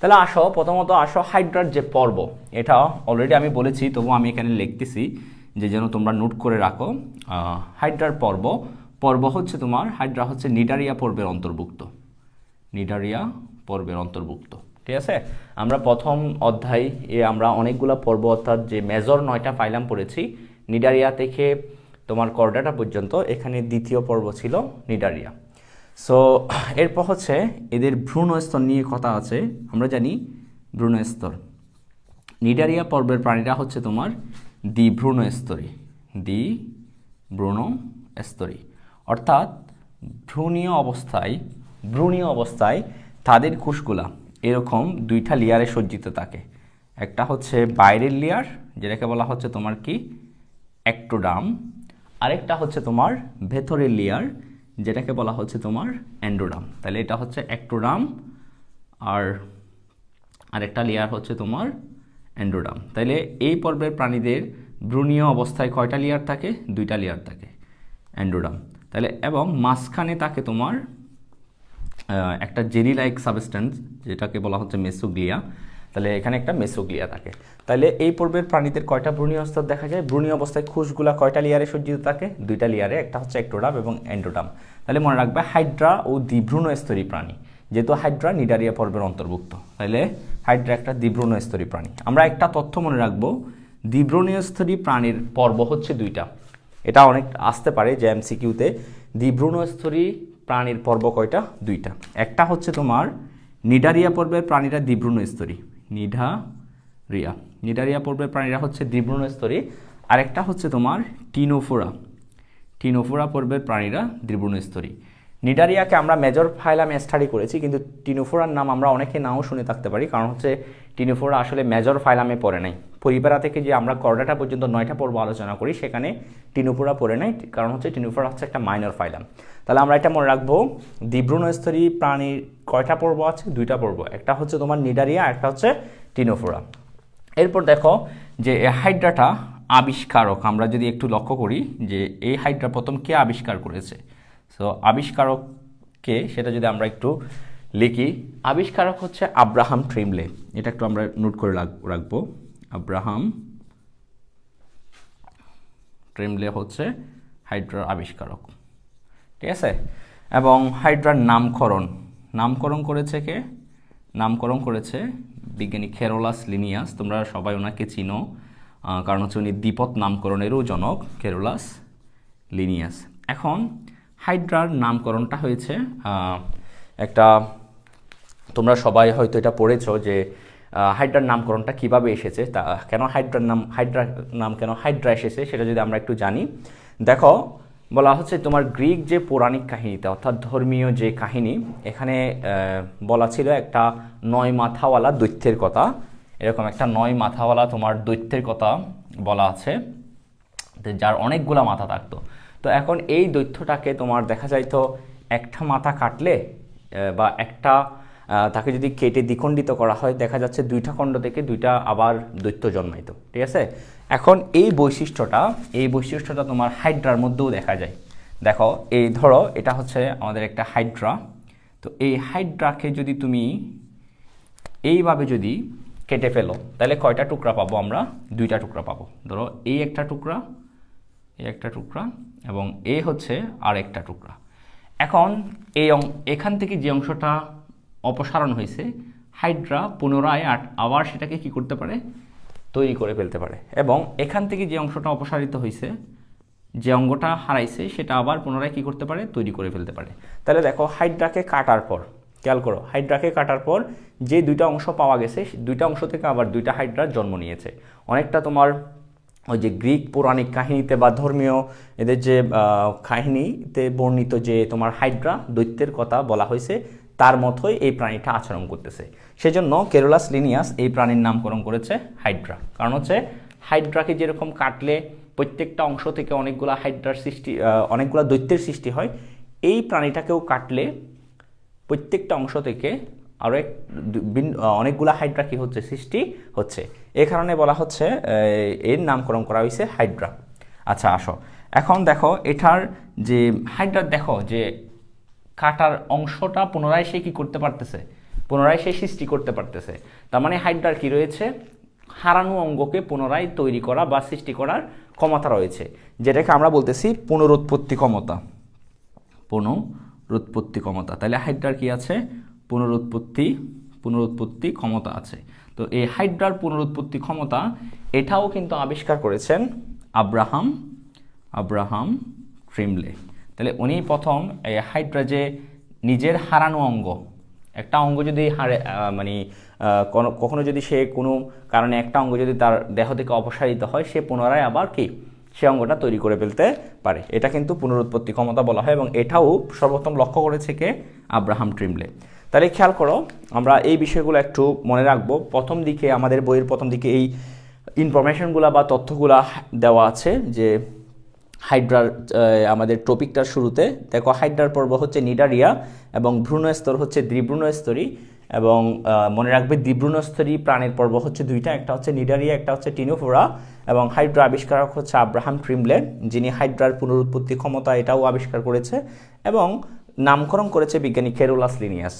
তাহলে আসো, প্রথমত আসো হাইড্রার যে পর্ব, এটা অলরেডি আমি বলেছি তবু আমি এখানে লিখতেছি যে যেন তোমরা নোট করে রাখো হাইড্রার পর্ব পর্ব হচ্ছে তোমার, হাইড্রা হচ্ছে নিডারিয়া পর্বের অন্তর্ভুক্ত, নিডারিয়া পর্বের অন্তর্ভুক্ত, ঠিক আছে? আমরা প্রথম অধ্যায় এ আমরা অনেকগুলো পর্ব, অর্থাৎ যে মেজর নয়টা ফাইলাম পড়েছি, নিডারিয়া থেকে তোমার করডাটা পর্যন্ত, এখানে দ্বিতীয় পর্ব ছিল নিডারিয়া। সো এরপর হচ্ছে এদের ভ্রূণ স্তর নিয়ে কথা আছে। আমরা জানি ভ্রূণ স্তর। নিডারিয়া পর্বের প্রাণীরা হচ্ছে তোমার দ্বিভ্রূণ স্তরী। দ্বি ভ্রূণ স্তরী। অর্থাৎ ভ্রূণীয় অবস্থায় ভ্রূণীয় অবস্থায় তাদের কোষগুলা এরকম দুইটা লেয়ারে সজ্জিত থাকে। একটা হচ্ছে বাইরের লেয়ার যেটাকে বলা হচ্ছে তোমার কি? অ্যাক্টোডাম আরেকটা হচ্ছে তোমার ভেতরের লেয়ার যেটাকে বলা হচ্ছে তোমার অ্যান্ড্রোডাম তাহলে এটা হচ্ছে অ্যাক্টোডাম আর আরেকটা লেয়ার হচ্ছে তোমার অ্যান্ড্রোডাম তাহলে এই পর্বের প্রাণীদের ভ্রূণীয় অবস্থায় কয়টা লেয়ার থাকে? দুইটা লেয়ার থাকে অ্যান্ড্রোডাম তাহলে এবং মাঝখানে থাকে তোমার একটা জেলি লাইক সাবস্টেন্স যেটাকে বলা হচ্ছে মেসোগ্লিয়া তাহলে এখানে একটা মেসোগ্লিয়া থাকে। তাহলে এই পর্বের প্রাণীদের কয়টা ভ্রূণীয় স্তর দেখা যায়? ভ্রূণীয় অবস্থায় কোষগুলা কয়টা লেয়ারে সজ্জিত থাকে? দুইটা লেয়ারে, একটা হচ্ছে অ্যাক্টোডাম এবং অ্যান্ড্রোডাম তাহলে মনে রাখবে হাইড্রা ও দ্বিভ্রূণ স্তরী প্রাণী, যেহেতু হাইড্রা নিডারিয়া পর্বের অন্তর্ভুক্ত। তাহলে হাইড্রা একটা দ্বিভ্রূণ স্তরী প্রাণী। আমরা একটা তথ্য মনে রাখব দ্বিভ্রূণীয় স্তরী প্রাণীর পর্ব হচ্ছে দুইটা। এটা অনেক আসতে পারে যে এমসিকিউতে দ্বিভ্রূণ স্তরী প্রাণীর পর্ব কয়টা? দুইটা। একটা হচ্ছে তোমার নিডারিয়া পর্বের প্রাণীরা দ্বিভ্রূণ স্তরী নিডারিয়া নিডারিয়া পর্বের প্রাণীরা হচ্ছে দ্বিভ্রূণ স্তরী। আরেকটা হচ্ছে তোমার টিনোফোরা। টিনোফোরা পর্বের প্রাণীরা দ্বিভ্রূণ স্তরী। নিডারিয়াকে আমরা মেজর ফাইলামে স্টাডি করেছি, কিন্তু টিনোফোরার নাম আমরা অনেকে নাও শুনে থাকতে পারি, কারণ হচ্ছে টিনোফোরা আসলে মেজর ফাইলামে পড়ে নাই। পরিবারা থেকে যে আমরা করডাটা পর্যন্ত নয়টা পর্ব আলোচনা করি, সেখানে টিনোফোরা পড়ে নাই, কারণ হচ্ছে টিনোফোরা হচ্ছে একটা মাইনর ফাইলাম। তাহলে আমরা এটা মনে রাখব দ্বিভ্রূণ স্তরী প্রাণীর কয়টা পর্ব আছে? দুইটা পর্ব। একটা হচ্ছে তোমার নিডারিয়া, একটা হচ্ছে টিনোফোরা। এরপর দেখো যে হাইড্রাটা আবিষ্কারক, আমরা যদি একটু লক্ষ্য করি যে এই হাইড্রা প্রথম কে আবিষ্কার করেছে? সো আবিষ্কারক কে সেটা যদি আমরা একটু লিখি, আবিষ্কারক হচ্ছে আব্রাহাম ট্রিমলে। এটা একটু আমরা নোট করে রাখ- রাখব। আব্রাহাম ট্রিমলে হচ্ছে হাইড্রার আবিষ্কারক। ঠিক আছে? এবং হাইড্রার নামকরণ। নামকরণ করেছে কে? নামকরণ করেছে বিজ্ঞানী খেরোলাস লিনিয়াস। তোমরা সবাই ওনাকে চিনো। কারণ হচ্ছে উনি দ্বিপদ নামকরণেরও জনক, খেরোলাস লিনিয়াস। এখন হাইড্রার নামকরণটা হয়েছে। একটা, তোমরা সবাই হয়তো এটা পড়েছো যে হাইড্রার নামকরণটা কীভাবে এসেছে, তা কেন হাইড্রার নাম হাইড্রা নাম কেন হাইড্রা এসেছে সেটা যদি আমরা একটু জানি। দেখো, বলা হচ্ছে তোমার গ্রিক যে পৌরাণিক কাহিনীতে, অর্থাৎ ধর্মীয় যে কাহিনী, এখানে বলা ছিল একটা নয় মাথাওয়ালা দৈত্যের কথা। এরকম একটা নয় মাথাওয়ালা তোমার দৈত্যের কথা বলা আছে। যার অনেকগুলা মাথা থাকতো। তো এখন এই দৈত্যটাকে তোমার দেখা যাইতো একটা মাথা কাটলে বা একটা তাকে যদি কেটে দ্বিখণ্ডিত করা হয়, দেখা যাচ্ছে দুইটা খণ্ড থেকে দুইটা আবার দৈত্য জন্মাইতো, ঠিক আছে? এখন এই বৈশিষ্ট্যটা এই বৈশিষ্ট্যটা তোমার হাইড্রার মধ্যেও দেখা যায়। দেখো, এই ধরো, এটা হচ্ছে আমাদের একটা হাইড্রা। তো এই হাইড্রাকে যদি তুমি এইভাবে যদি কেটে ফেলো, তাহলে কয়টা টুকরা পাবো আমরা? দুইটা টুকরা পাবো। ধরো, এই একটা টুকরা এই একটা টুকরা এবং এ হচ্ছে আর একটা টুকরা। এখন এই এখান থেকে যে অংশটা অপসারণ হয়েছে, হাইড্রা পুনরায় আবার সেটাকে কি করতে পারে? তৈরি করে ফেলতে পারে। এবং এখান থেকে যে অংশটা অপসারিত হয়েছে, যে অঙ্গটা হারাইছে, সেটা আবার পুনরায় কি করতে পারে? তৈরি করে ফেলতে পারে। তাহলে দেখো, হাইড্রাকে কাটার পর, খেয়াল করো, হাইড্রাকে কাটার পর যে দুইটা অংশ পাওয়া গেছে, দুইটা অংশ থেকে আবার দুইটা হাইড্রার জন্ম নিয়েছে। অনেকটা তোমার ওই যে গ্রিক পৌরাণিক কাহিনীতে বা ধর্মীয় এদের যে কাহিনীতে বর্ণিত যে তোমার হাইড্রা দৈত্যের কথা বলা হয়েছে, তার মতোই এই প্রাণীটা আচরণ করতেছে। সেজন্য কেরোলাস লিনিয়াস এই প্রাণীর নামকরণ করেছে হাইড্রা। কারণ হচ্ছে হাইড্রাকে যেরকম কাটলে প্রত্যেকটা অংশ থেকে অনেকগুলা হাইড্রার সৃষ্টি অনেকগুলা দৈত্যের সৃষ্টি হয়, এই প্রাণীটাকেও কাটলে প্রত্যেকটা অংশ থেকে আরও এক অনেকগুলা হাইড্রা কি হচ্ছে, সৃষ্টি হচ্ছে। এ কারণে বলা হচ্ছে এর নামকরণ করা হয়েছে হাইড্রা। আচ্ছা আসো। এখন দেখো, এটার যে হাইড্রা, দেখো যে কাটার অংশটা পুনরায় সে কি করতে পারতেছে? পুনরায় সে সৃষ্টি করতে পারতেছে। তার মানে হাইড্রার কি রয়েছে? হারানো অঙ্গকে পুনরায় তৈরি করা বা সৃষ্টি করার ক্ষমতা রয়েছে। যেটাকে আমরা বলতেছি পুনরুৎপত্তি ক্ষমতা। পুনরুৎপত্তি ক্ষমতা। তাহলে হাইড্রার কি আছে? পুনরুৎপত্তি পুনরুৎপত্তি ক্ষমতা আছে। তো এই হাইড্রার পুনরুৎপত্তি ক্ষমতা এটাও কিন্তু আবিষ্কার করেছেন আব্রাহাম আব্রাহাম ট্রিমলে। তাহলে উনি প্রথম এই হাইড্রা যে নিজের হারানো অঙ্গ, একটা অঙ্গ যদি হারে মানে কখনো যদি সে কোনো কারণে একটা অঙ্গ যদি তার দেহ থেকে অপসারিত হয়, সে পুনরায় আবার কি? সে অঙ্গটা তৈরি করে ফেলতে পারে। এটা কিন্তু পুনরুৎপত্তি ক্ষমতা বলা হয় এবং এটাও সর্বপ্রথম লক্ষ্য করেছে কে? আব্রাহাম ট্রিমলে। তাহলে খেয়াল করো, আমরা এই বিষয়গুলো একটু মনে রাখব। প্রথম দিকে আমাদের বইয়ের প্রথম দিকে এই ইনফরমেশনগুলো বা তথ্যগুলা দেওয়া আছে যে হাইড্রার আমাদের টপিকটার শুরুতে। দেখো, হাইড্রার পর্ব হচ্ছে নিডারিয়া এবং ভ্রূণস্তর হচ্ছে দ্বিভ্রূণস্তরী এবং মনে রাখবে দ্বিভ্রূণস্তরী প্রাণের পর্ব হচ্ছে দুইটা, একটা হচ্ছে নিডারিয়া, একটা হচ্ছে টিনোফোরা এবং হাইড্রা আবিষ্কারক হচ্ছে আব্রাহাম ট্রিমলেন যিনি হাইড্রার পুনরুৎপত্তি ক্ষমতা এটাও আবিষ্কার করেছে এবং নামকরণ করেছে বিজ্ঞানী কেরোলাস লিনিয়াস।